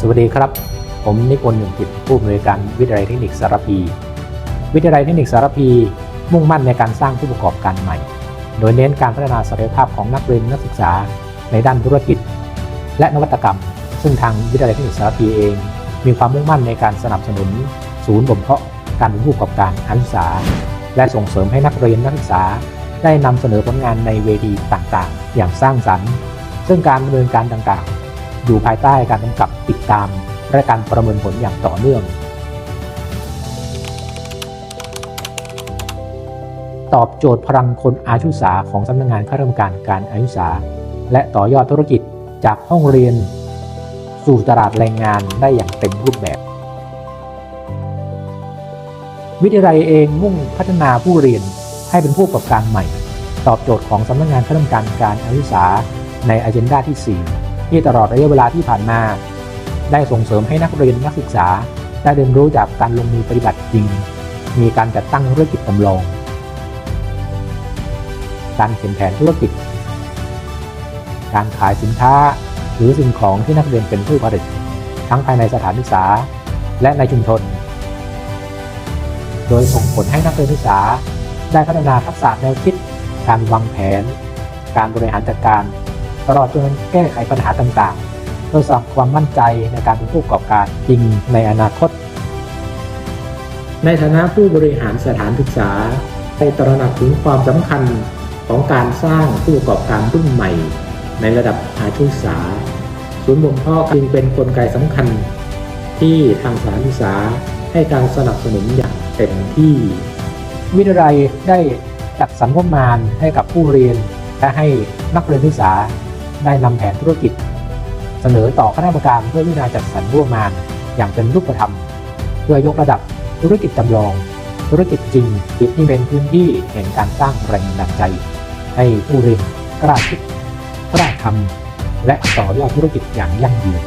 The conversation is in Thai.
สวัสดีครับ ผมนิพนธ์หนึ่งกิจผู้อำนวยการวิทยาลัยเทคนิคสารพี วิทยาลัยเทคนิคสารพี มุ่งมั่นในการสร้างผู้ประกอบการใหม่ โดยเน้นการพัฒนาศักยภาพของนักเรียนนักศึกษาในด้านธุรกิจ และนวัตกรรม ซึ่งทางวิทยาลัยเทคนิคสารพีเอง มีความมุ่งมั่นในการสนับสนุน ศูนย์บ่มเพาะการเป็นผู้ประกอบการการศึกษา และส่งเสริมให้นักเรียนนักศึกษา ได้นำเสนอผลงานในเวทีต่างๆ อย่างสร้างสรรค์ ซึ่งการดำเนินการต่างๆ อยู่ภายใต้การกำกับติดตามและการประเมินผลอย่างต่อเนื่อง ตอบโจทย์พลังคนอาชีวศึกษาของสำนักงานคณะกรรมการการอาชีวศึกษาและต่อยอดธุรกิจจากห้องเรียน สู่ตลาดแรงงานได้อย่างเต็มรูปแบบ วิทยาลัยเองมุ่งพัฒนาผู้เรียนให้เป็นผู้ประกอบการใหม่ ตอบโจทย์ของสำนักงานคณะกรรมการการอาชีวศึกษาในอ g e n d a ที่ 4 ที่ตลอดระยะเวลาที่ผ่านมา ได้ส่งเสริมให้นักเรียนนักศึกษา ได้เรียนรู้จากการลงมือปฏิบัติจริง มีการจัดตั้งธุรกิจจำลอง การเขียนแผนธุรกิจ การขายสินค้า หรือสิ่งของที่นักเรียนเป็นผู้ผลิตทั้งภายในสถานศึกษา และในชุมชน โดยส่งผลให้นักเรียนศึกษา ได้พัฒนาทักษะแนวคิด การวางแผน การบริหารจัดการ ตลอดจนแก้ไขปัญหาต่างๆเพื่อสร้างความมั่นใจในการเป็นผู้ประกอบการจริงในอนาคต ในฐานะผู้บริหารสถานศึกษาได้ตระหนักถึงความสำคัญของการสร้างผู้ประกอบการรุ่นใหม่ ในระดับอาชีวศึกษา ศูนย์บ่มเพาะจึงเป็นกลไกสำคัญ ที่ทางสถานศึกษาให้การสนับสนุนอย่างเต็มที่ วิทยาลัยได้จัดสรรงบประมาณให้กับผู้เรียน และให้นักเรียนศึกษา ได้นำแผนธุรกิจ เสนอต่อคณะกรรมการเพื่อพิจารณาจัดสรรงบประมาณ อย่างเป็นรูปธรรม เพื่อยกระดับธุรกิจจำลอง ธุรกิจจริงที่เป็นพื้นที่แห่งการสร้างแรงบันดาลใจ ให้ผู้เรียนกล้าคิดกล้าทำและต่อยอดธุรกิจอย่างยั่งยืน